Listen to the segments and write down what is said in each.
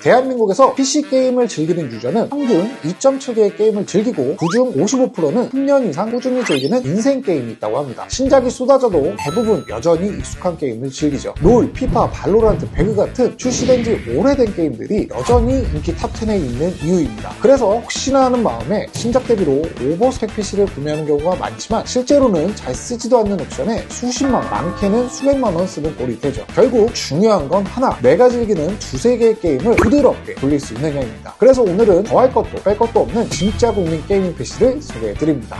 대한민국에서 PC 게임을 즐기는 유저는 평균 2.7개의 게임을 즐기고 그중 55%는 10년 이상 꾸준히 즐기는 인생 게임이 있다고 합니다. 신작이 쏟아져도 대부분 여전히 익숙한 게임을 즐기죠. 롤, 피파, 발로란트, 배그 같은 출시된 지 오래된 게임들이 여전히 인기 탑10에 있는 이유입니다. 그래서 혹시나 하는 마음에 신작 대비로 오버스펙 PC를 구매하는 경우가 많지만 실제로는 잘 쓰지도 않는 옵션에 수십만, 많게는 수백만 원 쓰는 꼴이 되죠. 결국 중요한 건 하나, 내가 즐기는 두세 개의 게임을 부드럽게 돌릴 수 있느냐입니다. 그래서 오늘은 더할 것도 뺄 것도 없는 진짜 국민 게이밍 PC를 소개해드립니다.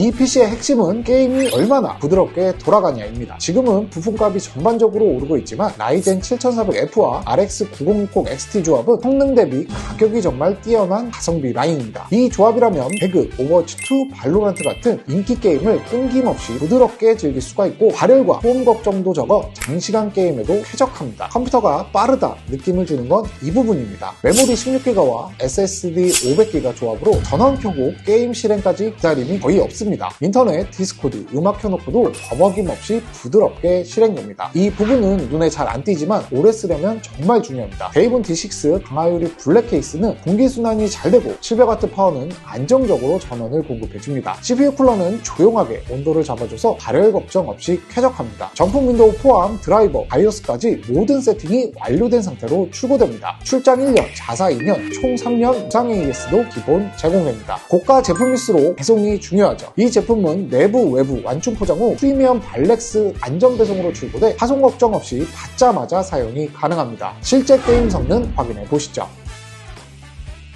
이 PC의 핵심은 게임이 얼마나 부드럽게 돌아가냐입니다. 지금은 부품값이 전반적으로 오르고 있지만 라이젠 7400F와 RX 9060 XT 조합은 성능 대비 가격이 정말 뛰어난 가성비 라인입니다. 이 조합이라면 배그, 오버워치2, 발로란트 같은 인기 게임을 끊김없이 부드럽게 즐길 수가 있고 발열과 소음 걱정도 적어 장시간 게임에도 쾌적합니다. 컴퓨터가 빠르다 느낌을 주는 건 이 부분입니다. 메모리 16기가와 SSD 500기가 조합으로 전원 켜고 게임 실행까지 기다림이 거의 없습니다. 인터넷, 디스코드, 음악 켜놓고도 버벅임 없이 부드럽게 실행됩니다. 이 부분은 눈에 잘 안 띄지만 오래 쓰려면 정말 중요합니다. 데이븐 D6 강화유리 블랙 케이스는 공기순환이 잘 되고 700W 파워는 안정적으로 전원을 공급해줍니다. CPU 쿨러는 조용하게 온도를 잡아줘서 발열 걱정 없이 쾌적합니다. 정품 윈도우 포함 드라이버, 바이오스까지 모든 세팅이 완료된 상태로 출고됩니다. 출장 1년, 자사 2년, 총 3년 무상 AS도 기본 제공됩니다. 고가 제품일수록 배송이 중요하죠. 이 제품은 내부, 외부 완충 포장 후 프리미엄 발렉스 안전 배송으로 출고돼 파손 걱정 없이 받자마자 사용이 가능합니다. 실제 게임 성능 확인해 보시죠.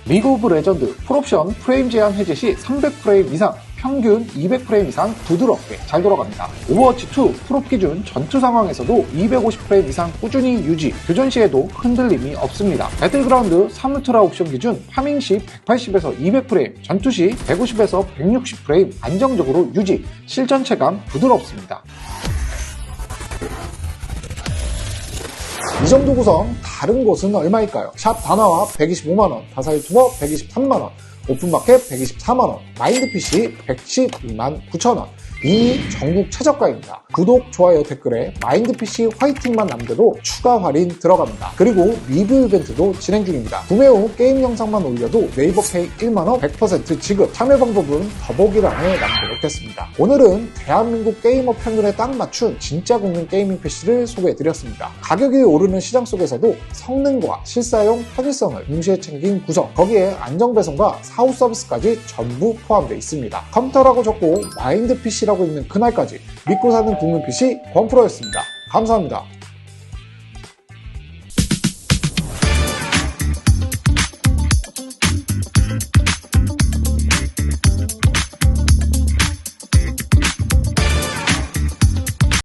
리그 오브 레전드 풀옵션 프레임 제한 해제 시 300프레임 이상 평균 200프레임 이상 부드럽게 잘 돌아갑니다. 오버워치2 풀옵 기준 전투 상황에서도 250프레임 이상 꾸준히 유지, 교전 시에도 흔들림이 없습니다. 배틀그라운드 3울트라 옵션 기준 파밍 시 180에서 200프레임, 전투 시 150에서 160프레임 안정적으로 유지, 실전 체감 부드럽습니다. 이 정도 구성 다른 곳은 얼마일까요? 샵 단화와 125만원, 다사 유튜버 123만원, 오픈마켓 124만원, 마인드PC 112만 9천원, 이미 전국 최저가입니다. 구독, 좋아요, 댓글에 마인드PC 화이팅만 남겨도 추가 할인 들어갑니다. 그리고 리뷰 이벤트도 진행 중입니다. 구매 후 게임 영상만 올려도 네이버페이 1만원 100% 지급, 참여 방법은 더보기란에 남겨놓겠습니다. 오늘은 대한민국 게이머 평균에 딱 맞춘 진짜 국민 게이밍 PC를 소개해드렸습니다. 가격이 오르는 시장 속에서도 성능과 실사용 편의성을 동시에 챙긴 구성, 거기에 안정배송과 사후 서비스까지 전부 포함되어 있습니다. 컴퓨터라고 적고 마인드 PC라고 있는 그날까지 믿고 사는 국민 PC 권프로였습니다. 감사합니다.